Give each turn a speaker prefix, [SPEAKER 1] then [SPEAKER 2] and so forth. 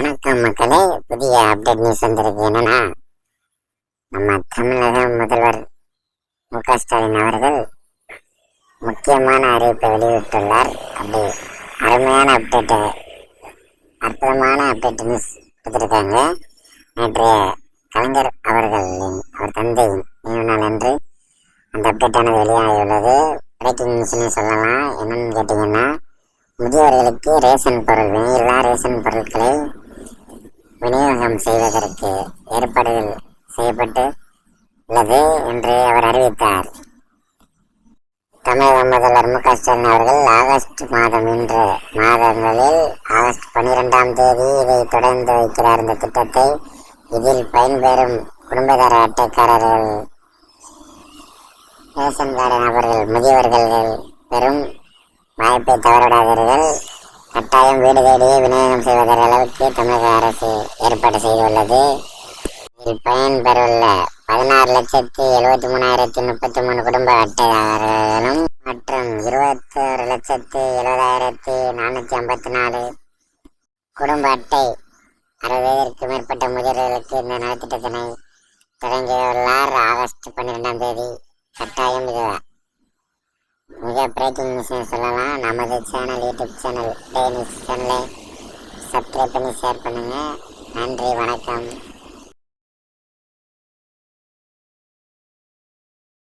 [SPEAKER 1] வணக்கம் மக்களே. புதிய அப்டேட் நியூஸ் வந்திருக்கு. என்னன்னா நம்ம தமிழக முதல்வர் மு க ஸ்டாலின் அவர்கள் முக்கியமான அறிவிப்பை வெளியிட்டுள்ளார். அப்படி அருமையான அப்டேட்டு அற்புதமான அப்டேட் நியூஸ் கொடுத்துருக்காங்க. நேற்றைய கலைஞர் அவர்களின் அவர் தந்தை நினைவு நாள் அன்று அந்த அப்டேட்டானது வெளியாகியுள்ளது. பிரேக்கிங் நியூஸ்னு சொல்லலாம். என்னன்னு கேட்டிங்கன்னா முதியவர்களுக்கு ரேஷன் பொருள் விலையில்லா ரேஷன் பொருட்களை விநியோகம் செய்வதற்கு ஏற்பாடுகள் செய்யப்பட்டு உள்ளது என்று அவர் அறிவித்தார். தமிழக முதல்வர் மு க ஸ்டாலின் அவர்கள் ஆகஸ்ட் மாதம் இன்று மாதங்களில் ஆகஸ்ட் பன்னிரெண்டாம் தேதி இதை தொடர்ந்து வைக்கிறார். இந்த திட்டத்தை இதில் பயன்பெறும் குடும்பதார அட்டைக்காரர்கள் ரேஷன் கார்டு நபர்கள் முதியவர்கள் பெறும் வாய்ப்பை தவறவிடாதீர்கள். கட்டாயம் வீடு தேடியே விநியோகம் செய்வதற்கு அளவுக்கு தமிழக அரசு ஏற்பாடு செய்துள்ளது. இதில் பயன்பெறவுள்ள பதினாறு லட்சத்தி எழுபத்தி மூணாயிரத்தி முப்பத்தி மூணு குடும்ப அட்டைதாரர்களும் மற்றும் இருபத்தோரு லட்சத்தி எழுபதாயிரத்தி நானூற்றி ஐம்பத்தி நாலு குடும்ப அட்டை அறுபது வயதிற்கு மேற்பட்ட முதியவர்களுக்கு இந்த நலத்திட்டத்தினை தொடங்கியுள்ளார் ஆகஸ்ட் பன்னிரெண்டாம் தேதி. கட்டாயம் இதுதான் மிக பிரேக்கிங் நியூஸ் சொல்லலாம். நமது channel YouTube channel day news சேனலை சப்ஸ்கிரைப் பண்ணி ஷேர் பண்ணுங்கள் நன்றி வணக்கம்.